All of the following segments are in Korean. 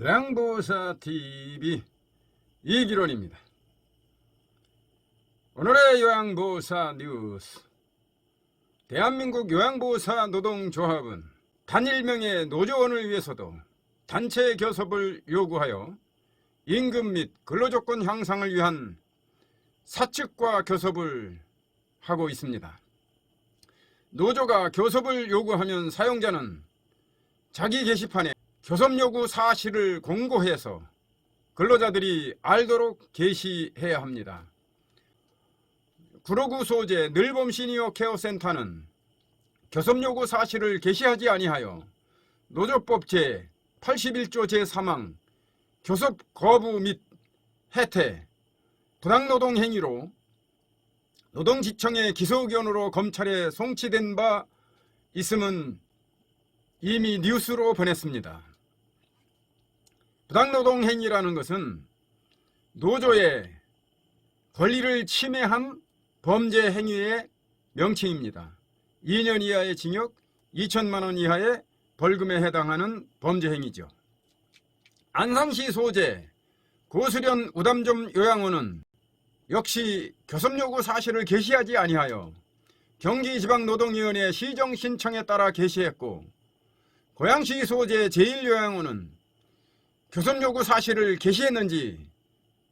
요양보호사 TV 이기론입니다. 오늘의 요양보호사 뉴스. 대한민국 요양보호사 노동조합은 단일명의 노조원을 위해서도 단체 교섭을 요구하여 임금 및 근로조건 향상을 위한 사측과 교섭을 하고 있습니다. 노조가 교섭을 요구하면 사용자는 자기 게시판에 교섭 요구 사실을 공고해서 근로자들이 알도록 게시해야 합니다. 구로구 소재 늘봄 시니어 케어 센터는 교섭 요구 사실을 게시하지 아니하여 노조법 제 81조 제3항 교섭 거부 및 해태 부당노동 행위로 노동지청의 기소견으로 검찰에 송치된 바 있음은 이미 뉴스로 보냈습니다. 부당노동 행위라는 것은 노조의 권리를 침해한 범죄 행위의 명칭입니다. 2년 이하의 징역, 2천만 원 이하의 벌금에 해당하는 범죄 행위죠. 안산시 소재 고수련 우담점 요양원은 역시 교섭 요구 사실을 게시하지 아니하여 경기지방노동위원회 시정 신청에 따라 게시했고 고양시 소재 제1요양원은 교섭 요구 사실을 게시했는지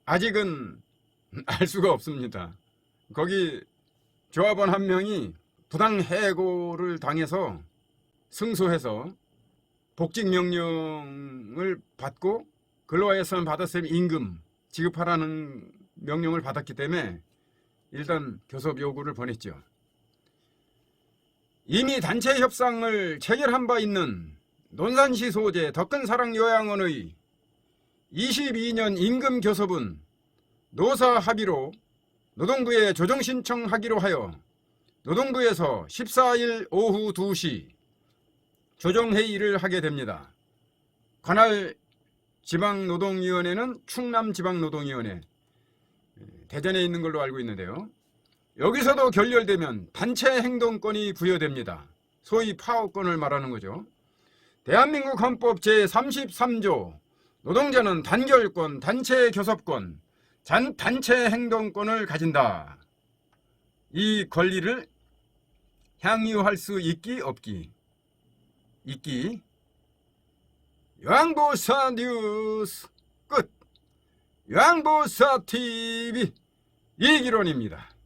아직은 알 수가 없습니다. 거기 조합원 한 명이 부당 해고를 당해서 승소해서 복직 명령을 받고 근로화에서는 받았을 임금 지급하라는 명령을 받았기 때문에 일단 교섭 요구를 보냈죠. 이미 단체 협상을 체결한 바 있는 논산시 소재 덕근사랑 요양원의 22년 임금 교섭은 노사 합의로 노동부에 조정 신청하기로 하여 노동부에서 14일 오후 2시 조정회의를 하게 됩니다. 관할 지방노동위원회는 충남지방노동위원회 대전에 있는 걸로 알고 있는데요. 여기서도 결렬되면 단체 행동권이 부여됩니다. 소위 파업권을 말하는 거죠. 대한민국 헌법 제33조 노동자는 단결권, 단체 교섭권, 잔, 단체 행동권을 가진다. 이 권리를 향유할 수 있기 없기 있기 요양보사 뉴스 끝 요양보사 TV 이기론입니다.